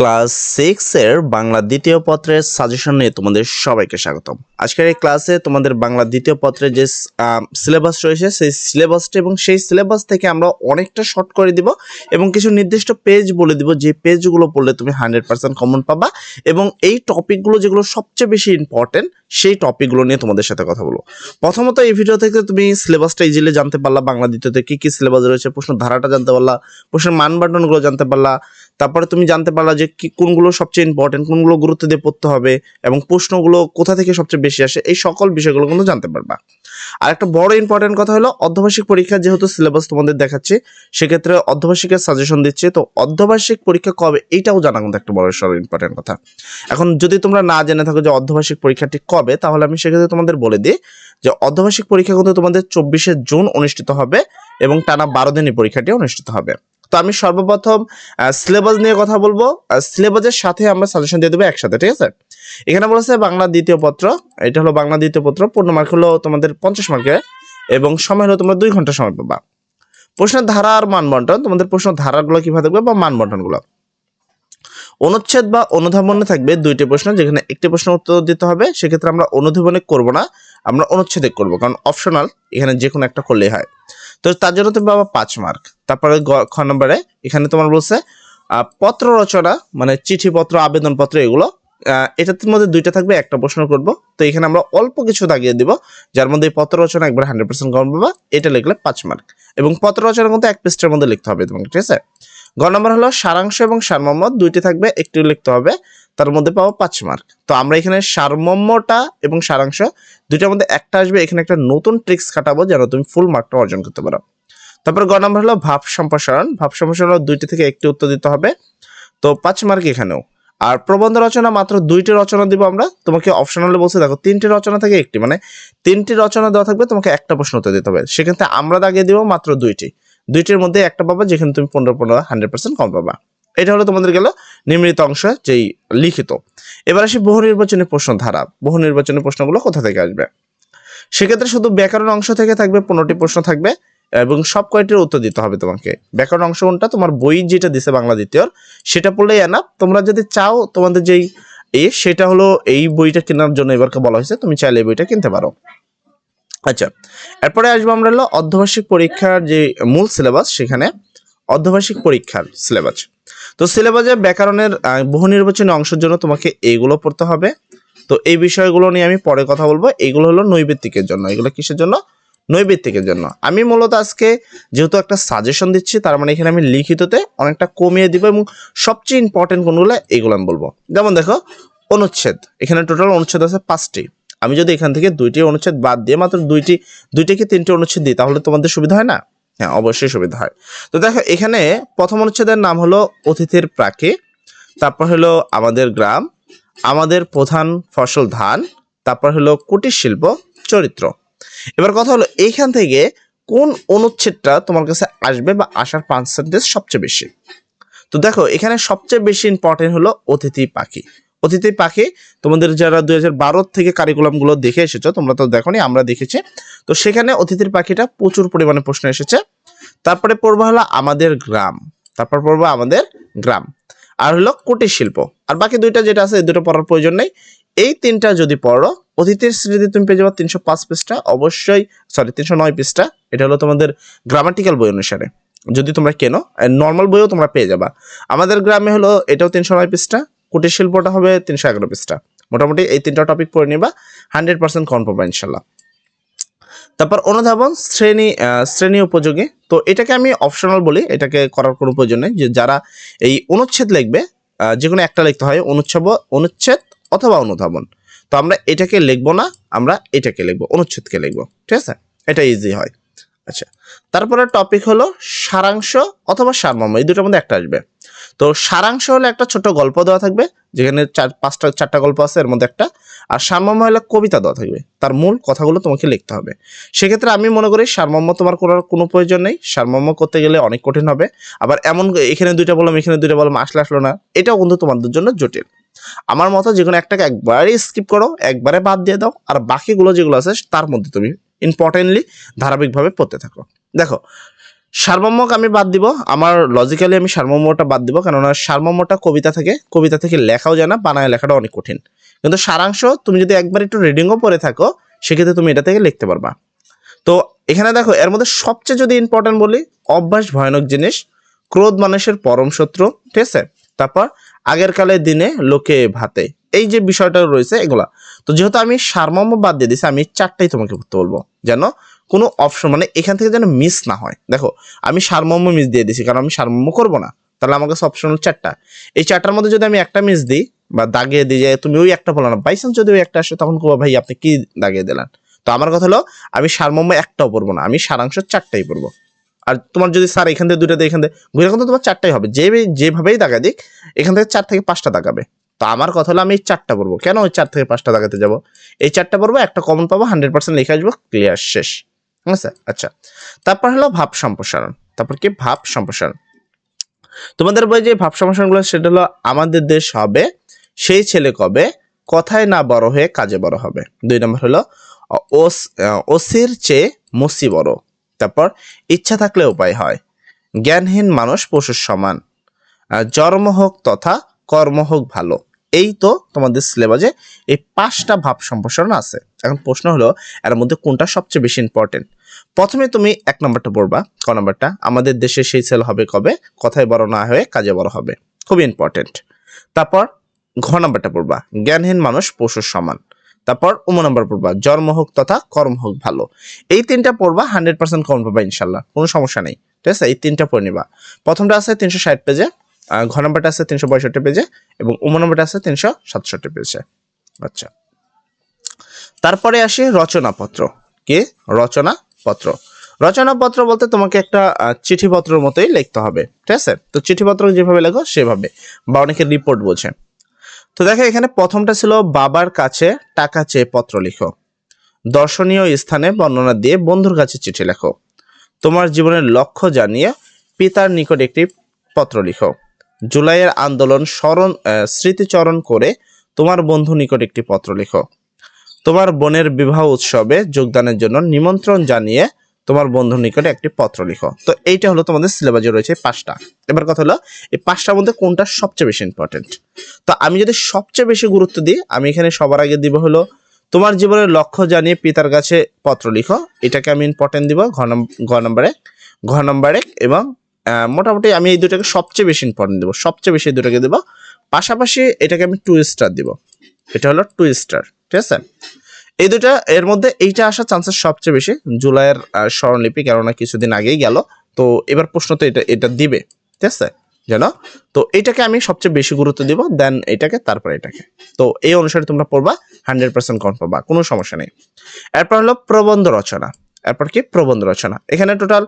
Class six এর বাংলা দ্বিতীয় পত্রের সাজেশন নিয়ে তোমাদের সবাইকে স্বাগতম। আজকের এই ক্লাসে তোমাদের বাংলা দ্বিতীয় পত্রে যে সিলেবাস রয়েছে, সেই সিলেবাসটা এবং সেই সিলেবাস থেকে আমরা অনেকটা শর্ট করে দিব এবং কিছু নির্দিষ্ট পেজ বলে দিব, যে পেজগুলো পড়লে তুমি হান্ড্রেড পার্সেন্ট কমন পাবা এবং এই টপিকগুলো যেগুলো সবচেয়ে বেশি ইম্পর্টেন্ট সেই টপিকগুলো নিয়ে তোমাদের সাথে কথা বলব। প্রথমত এই ভিডিও থেকে তুমি সিলেবাসটা ইজিলি জানতে পারলা, বাংলা দ্বিতীয়তে কি কি সিলেবাস রয়েছে, প্রশ্ন ধারাটা জানতে পারলা, প্রশ্নের মান বাটনগুলো জানতে পারলা তারপরে তুমি জানতে পারলা যে কি, কোনগুলো সবচেয়ে ইম্পর্টেন্ট কোনগুলো গুরুত্ব দিয়ে পড়তে হবে এবং প্রশ্নগুলো কোথা থেকে সবচেয়ে বেশি আসে, এই সকল বিষয়গুলো কিন্তু জানতে পারবা। আর একটা বড় ইম্পর্টেন্ট কথা হলো অর্ধবার্ষিক পরীক্ষা যেহেতু সিলেবাস তোমাদের দেখাচ্ছে, সেক্ষেত্রে অর্ধবার্ষিকের সাজেশন দিচ্ছে। তো অর্ধবার্ষিক পরীক্ষা কবে? এইটাও জানা কিন্তু একটা বড় সড় ইম্পর্টেন্ট কথা। এখন যদি তোমরা না জেনে থাকো যে অর্ধবার্ষিক পরীক্ষাটি কবে, তাহলে আমি সেক্ষেত্রে তোমাদের বলে দিই যে অর্ধবার্ষিক পরীক্ষা কিন্তু তোমাদের চব্বিশে জুন অনুষ্ঠিত হবে এবং টানা বারো দিনই পরীক্ষাটি অনুষ্ঠিত হবে। তো আমি সর্বপ্রথম সিলেবাস নিয়ে কথা বলব। সিলেবাসের সাথে আমরা সাজেশন দিয়ে দেবো একসাথে, ঠিক আছে? এখানে বলেছে বাংলা দ্বিতীয় পত্র। এটা হলো বাংলা দ্বিতীয় পত্র। পূর্ণ মার্ক হলো তোমাদের পঞ্চাশ মার্কে এবং সময় হলো তোমরা দুই ঘণ্টা সময় পাবা। প্রশ্নের ধারা আর মান বন্টন তোমাদের প্রশ্ন ধারাগুলো কীভাবে থাকবে বা মান বন্টনগুলো অনুচ্ছেদ বা অনুধাবনে থাকবে দুইটি প্রশ্ন, যেখানে একটি প্রশ্ন উত্তর দিতে হবে। সেক্ষেত্রে আমরা অনুধাবনে করব না, আমরা অনুচ্ছেদে করব। কারণ অপশনাল এখানে যে কোনো একটা করলেই হয়। তো তার জন্য তুমি পাবা পাঁচ মার্ক। তারপরে খ নম্বরে এখানে তোমার বলছে পত্র রচনা মানে চিঠিপত্র, আবেদনপত্র এগুলো এটার মধ্যে দুইটা থাকবে, একটা প্রশ্ন করব। তো এখানে আমরা অল্প কিছু দাগিয়ে দিব, যার মধ্যে পত্র রচনা একবার হান্ড্রেড পার্সেন্ট কম পাবা, এটা লিখলে পাঁচ মার্ক এবং পত্র রচনা কিন্তু এক পৃষ্ঠের মধ্যে লিখতে হবে তোমাকে, ঠিক আছে? গ নম্বর হলো সারাংশ এবং সারমর্ম, দুইটি থাকবে, একটি লিখতে হবে, তার মধ্যে পাবো পাঁচ মার্ক তো আমরা এখানে সারমর্মটা এবং সারাংশ, দুইটার মধ্যে একটা আসবে, এখানে একটা নতুন ট্রিক্স খাটাবো, যেন তুমি ফুল মার্কটা অর্জন করতে পারো। তারপর গ নম্বর হলো ভাব সম্প্রসারণ। ভাব সম্প্রসারণ দুইটি থেকে একটি উত্তর দিতে হবে। তো পাঁচ মার্ক এখানেও। আর প্রবন্ধ রচনা মাত্র দুইটি রচনা দিব আমরা। তোমাকে অপশনালে বলছে, দেখো, তিনটি রচনা থেকে একটি মানে তিনটি রচনা দেওয়া থাকবে, তোমাকে একটা প্রশ্ন উত্তর দিতে হবে। সেক্ষেত্রে আমরা দাগিয়ে দিব মাত্র দুইটি। দুইটির মধ্যে একটা পাবা, যেখানে তুমি পনেরো পনেরো হান্ড্রেড পার্সেন্ট কম পাবা। এটা হলো তোমাদের গেল নিম্নিত অংশ, যেই লিখিত। এবার আসি বহু নির্বাচনী প্রশ্ন ধারা। বহু নির্বাচনী প্রশ্নগুলো কোথা থেকে আসবে? সেক্ষেত্রে শুধু ব্যাকরণ অংশ থেকে থাকবে, পনেরোটি প্রশ্ন থাকবে। এবং সব কয়টির উত্তর দিতে হবে তোমাকে। ব্যাকরণ অংশ কোনটা? তোমার বই যেটা দিছে বাংলা দ্বিতীয়র সেটা পড়লেই এনা তোমরা যদি চাও, তোমাদের যেই এ, সেটা হলো এই বইটা কেনার জন্য এবারকে বলা হয়েছে, তুমি চাইলে এই বইটা কিনতে পারো। আচ্ছা এরপরে আসব আমরা হলো অর্ধবার্ষিক পরীক্ষার যে মূল সিলেবাস সেখানে অর্ধবার্ষিক পরীক্ষার সিলেবাস তো সিলেবাসে ব্যাকরণের বহু নির্বাচনী অংশের জন্য তোমাকে এইগুলো পড়তে হবে। তো এই বিষয়গুলো নিয়ে আমি পরে কথা বলব। এইগুলো হলো নৈবেত্তিকের জন্য। এগুলো কিসের জন্য? নৈবেত্তিকের জন্য। আমি মূলত আজকে যেহেতু একটা সাজেশন দিচ্ছি, তার মানে এখানে আমি লিখিততে অনেকটা কমিয়ে দিব এবং সবচেয়ে ইম্পর্টেন্ট কোনগুলো এগুলো আমি বলব। যেমন দেখো, অনুচ্ছেদ। এখানে টোটাল অনুচ্ছেদ আছে পাঁচটি। আমি যদি এখান থেকে দুইটি অনুচ্ছেদ বাদ দিয়ে মাত্র দুইটি দুইটি কি তিনটি অনুচ্ছেদ দিই, তাহলে তোমাদের সুবিধা হয় না? হ্যাঁ অবশ্যই সুবিধা হয়। তো দেখো, এখানে প্রথম অনুচ্ছেদের নাম হলো অতিথির প্রাকে, তারপর হলো আমাদের গ্রাম, আমাদের প্রধান ফসল ধান, তারপর হলো কুটির শিল্প, চরিত্র। এবার কথা হলো এইখান থেকে কোন অনুচ্ছেদটা তোমার কাছে আসবে বা আসার পার্সেন্টেজ সবচেয়ে বেশি? তো দেখো, এখানে সবচেয়ে বেশি ইম্পর্টেন্ট হলো অতিথি পাখি। অতিথি পাখি, তোমাদের যারা দুই হাজার বারো থেকে কারিকুলামগুলো দেখে এসেছ, তোমরা তো দেখোনি, আমরা দেখেছি। তো সেখানে অতিথির পাখিটা প্রচুর পরিমাণে প্রশ্ন এসেছে। তারপরে পড়ব হলো আমাদের গ্রাম। তারপর পড়ব আমাদের গ্রাম। আর হলো কুটির শিল্প আর বাকি দুইটা যেটা আছে, এই দুটো পড়ার প্রয়োজন নেই। এই তিনটা যদি পড়ো অতিথির স্মৃতি তুমি পেয়ে যাবে, তিনশো পাঁচ পৃষ্ঠা, অবশ্যই সরি তিনশো নয় পৃষ্ঠা, এটা হলো তোমাদের গ্রামাটিক্যাল বই অনুসারে। যদি তোমরা কেনো নর্মাল বইও তোমরা পেয়ে যাবা। আমাদের গ্রামে হলো এটাও তিনশো নয় পৃষ্ঠা, কুটির শিল্পটা হবে তিনশো এগারো পৃষ্ঠা। মোটামুটি এই তিনটা টপিক পড়ে নিবা হান্ড্রেড পার্সেন্ট কন পাবা ইনশাল্লাহ তারপর অনুধাবন, শ্রেণি শ্রেণি উপযোগী। তো এটাকে আমি অপশনাল বলি, এটাকে করার কোনো প্রয়োজন নেই। যে যারা এই অনুচ্ছেদ লিখবে যে কোনো একটা লিখতে হয়, অনুচ্ছেদ অনুচ্ছেদ অথবা অনুধাবন। তো আমরা এটাকে লিখব না, আমরা এটাকে লিখব, অনুচ্ছেদকে লিখব, ঠিক আছে? এটা ইজি হয়। আচ্ছা তারপরে টপিক হলো সারাংশ অথবা সারমর্ম, এই দুটোর মধ্যে একটা আসবে। তো সারাংশ হলে একটা ছোট গল্প দেওয়া থাকবে, যেখানে চার, পাঁচটা, চারটা গল্প আছে, এর মধ্যে একটা। আর সারমর্ম হলে কবিতা দেওয়া থাকবে, তার মূল কথাগুলো তোমাকে লিখতে হবে। সেক্ষেত্রে আমি মনে করি সারমর্ম তোমার করার কোনো প্রয়োজন নেই, সারমর্ম করতে গেলে অনেক কঠিন হবে। আবার এমন এখানে দুইটা বললাম, এখানে দুইটা বললাম, আসলে আসলো না, এটাও কিন্তু তোমাদের জন্য জটিল। আমার মতো যে কোনো একটাকে একবারে স্কিপ করো, একবারে বাদ দিয়ে দাও, আর বাকিগুলো যেগুলো আছে তার মধ্যে তুমি ইম্পর্টেন্টলি ধারাবাহিকভাবে পড়তে থাকো। দেখো, সারমর্মক আমি বাদ দিব, আমার লজিক্যালি আমি সারমর্মটা বাদ দিব, কেননা সারমর্মটা কবিতা থেকে কবিতা থেকে লেখাও যায় না, বানায় লেখাটা অনেক কঠিন। কিন্তু সারাংশ তুমি যদি একবার একটু রিডিংও পড়ে থাকো, সেক্ষেত্রে তুমি এটা থেকে লিখতে পারবা। তো এখানে দেখো, এর মধ্যে সবচেয়ে যদি ইম্পর্টেন্ট বলি, অভ্যাস ভয়ানক জিনিস, ক্রোধ মানুষের পরম শত্রু, ঠিক আছে? তারপর আগের কালের দিনে লোকে ভাতে। এই যে বিষয়টা রয়েছে এগুলা। তো যেহেতু আমি সারমর্ম বাদ দিয়ে দিছি আমি চারটাই তোমাকে করতে বলব। যেন কোনো অপশন মানে এখান থেকে যেন মিস না হয়। দেখো, আমি সারমর্ম মিস দিয়ে দিছি কারণ আমি সারমর্ম করব না। তাহলে আমার কাছে অপশন চারটা। এই চারটার মধ্যে যদি আমি একটা মিস দিই বা দাগিয়ে দিই যে তুমি ওই একটা বলো না বাইচান্স যদি ওই একটা আসে, তখন কবা, ভাই, আপনি কি দাগিয়ে দিলেন? তো আমার কথা হলো, আমি সারমর্ম একটাও পড়ব না, আমি সারাংশ চারটাই পড়ব আর তোমার যদি স্যার এখান থেকে দুটো দিয়ে এখান থেকে, ঘুরে এখন তো তোমার চারটাই হবে। যে যেভাবেই দাগা দিক, এখান থেকে চার থেকে পাঁচটা দাগাবে তো আমার কথা হলো আমি এই চারটা পড়ব। কেন ওই চার থেকে পাঁচটা দাগাতে যাব? এই চারটা পড়ব, একটা কমন পাবো হান্ড্রেড পার্সেন্ট লিখে আসব ক্লিয়ার শেষ। ঠিক আছে? আচ্ছা। তারপর হলো ভাব সম্প্রসারণ। তারপর কি? ভাব সম্প্রসারণ। তোমাদের বই যে ভাব সম্প্রসারণগুলো, সেটা হলো আমাদের দেশ হবে, সেই ছেলে কবে? কথায় না বড় হয়ে কাজে বড় হবে। দুই নম্বর হলো ওস- ওসির চেয়ে মসি বড়। তারপর ইচ্ছা থাকলে উপায় হয়। জ্ঞানহীন মানুষ পশুর সমান। জন্ম হোক তথা কর্ম হোক ভালো। এই তো তোমাদের সিলেবাসে এই পাঁচটা ভাব সম্প্রসারণ আছে। এখন প্রশ্ন হলো, এর মধ্যে কোনটা সবচেয়ে বেশি ইম্পর্টেন্ট প্রথমে তুমি এক নম্বরটা পড়বা, ক নম্বরটা। আমাদের দেশে সেই ছেল হবে কবে? কথায় বড় না হয়ে কাজে বড় হবে। খুবই ইম্পর্টেন্ট তারপর ঘ নম্বরটা পড়বা। জ্ঞানহীন মানুষ পশুর সমান। তারপর উম নম্বর পড়বা। জন্ম হোক তথা কর্ম হোক ভালো। এই তিনটা পড়বা হান্ড্রেড পার্সেন্ট কম পাবা ইনশাল্লাহ কোনো সমস্যা নেই। ঠিক আছে? এই তিনটা পড়ে নিবা। প্রথমটা আছে তিনশো ষাট পেজে ঘ নম্বরটা আছে তিনশো পঁয়ষট্টি পেজে এবং উম নম্বরটা আছে তিনশো সাতষট্টি পেজে। আচ্ছা। তারপরে আসি রচনাপত্র। কি? রচনাপত্র। রচনাপত্র বলতে তোমাকে একটা চিঠিপত্রের মতোই লিখতে হবে। ঠিক আছে? তো চিঠিপত্র যেভাবে লেখো, সেভাবে। বা অনেকে রিপোর্ট বোঝে। তো দেখো, এখানে প্রথমটা ছিল বাবার কাছে টাকা চেয়ে পত্র লিখো। দর্শনীয় স্থানে বর্ণনা দিয়ে বন্ধুর কাছে চিঠি লেখো। তোমার জীবনের লক্ষ্য জানিয়ে পিতার নিকট একটি পত্র লিখো। জুলাইয়ের আন্দোলন স্মরণ স্মৃতিচরণ করে তোমার বন্ধু নিকট একটি পত্র লিখো। তোমার বোনের বিবাহ উৎসবে যোগদানের জন্য নিমন্ত্রণ জানিয়ে তোমার বন্ধুর নিকটে একটি পত্র লিখো। তো এইটা হলো তোমাদের সিলেবাসে রয়েছে পাঁচটা। এবার কথা হলো, এই পাঁচটার মধ্যে কোনটা সবচেয়ে বেশি ইম্পর্টেন্ট তো আমি যদি সবচেয়ে বেশি গুরুত্ব দিই, আমি এখানে সবার আগে দিব হলো, তোমার জীবনের লক্ষ্য জানিয়ে পিতার কাছে পত্র লিখো। এটাকে আমি ইম্পর্টেন্ট দিব ঘ ঘ নম্বরে। ঘ নম্বরে এবং মোটামুটি আমি এই দুটাকে সবচেয়ে বেশি ইম্পর্টেন্ট দেবো। সবচেয়ে বেশি এই দুটাকে দেবো। পাশাপাশি এটাকে আমি টু স্টার দিব। এটা হলো টু স্টার ঠিক আছে? এই দুটা এর মধ্যে এইটা আসার চান্সেস সবচেয়ে বেশি, জুলাইয়ের স্মরণলিপি কেননা কিছুদিন আগেই গেল। তো এবার প্রশ্ন তো এটা এটা দিবে, ঠিক আছে? জানো তো এটাকে আমি সবচেয়ে বেশি গুরুত্ব দিব, দেন এটাকে, তারপর এটাকে। তো এই অনুসারে তোমরা পড়বা, হান্ড্রেড পার্সেন্ট কন পাবা কোনো সমস্যা নেই। এরপর হলো প্রবন্ধ রচনা। এরপর কি? প্রবন্ধ রচনা। এখানে টোটাল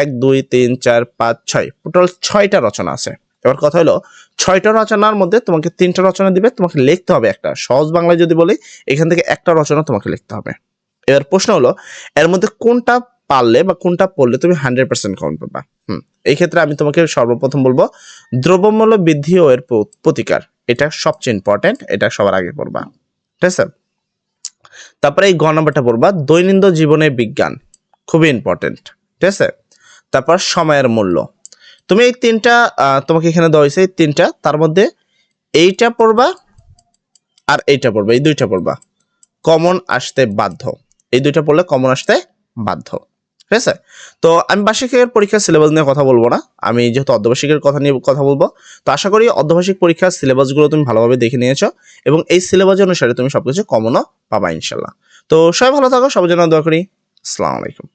এক, দুই, তিন, চার, পাঁচ, ছয় টোটাল ছয়টা রচনা আছে। এবার কথা হলো, ছয়টা রচনার মধ্যে তোমাকে তিনটা রচনা দিবে, তোমাকে লিখতে হবে একটা। সহজ বাংলায় যদি বলি, এখান থেকে একটা রচনা তোমাকে লিখতে হবে। এবার প্রশ্ন হলো, এর মধ্যে কোনটা পারলে বা কোনটা পড়লে তুমি হান্ড্রেড পার্সেন্ট কাউন্ট পাবা? হুম, এই ক্ষেত্রে আমি তোমাকে সর্বপ্রথম বলব, দ্রব্যমূল্য বৃদ্ধি ও এর প্রতিকার, এটা সবচেয়ে ইম্পর্টেন্ট এটা সবার আগে পড়বা। ঠিক আছে? তারপরে এই গ নম্বরটা পড়বা, দৈনন্দিন জীবনে বিজ্ঞান, খুবই ইম্পর্টেন্ট ঠিক আছে? তারপর সময়ের মূল্য। তুমি এই তিনটা তোমাকে এখানে দেওয়া হয়েছে এই তিনটা, তার মধ্যে এইটা পড়বা আর এইটা পড়বা, এই দুইটা পড়বা। কমন আসতে বাধ্য। এই দুইটা পড়লে কমন আসতে বাধ্য। ঠিক আছে? তো আমি বার্ষিকের পরীক্ষার সিলেবাস নিয়ে কথা বলব না। আমি যেহেতু অর্ধবার্ষিকের কথা নিয়ে কথা বলব, তো আশা করি অর্ধবার্ষিক পরীক্ষার সিলেবাসগুলো তুমি ভালোভাবে দেখে নিয়েছো এবং এই সিলেবাস অনুসারে তুমি সবকিছু কমনও পাবা ইনশাল্লাহ তো সবাই ভালো থাকো, সবার জন্য দোয়া করি। আসসালামু আলাইকুম।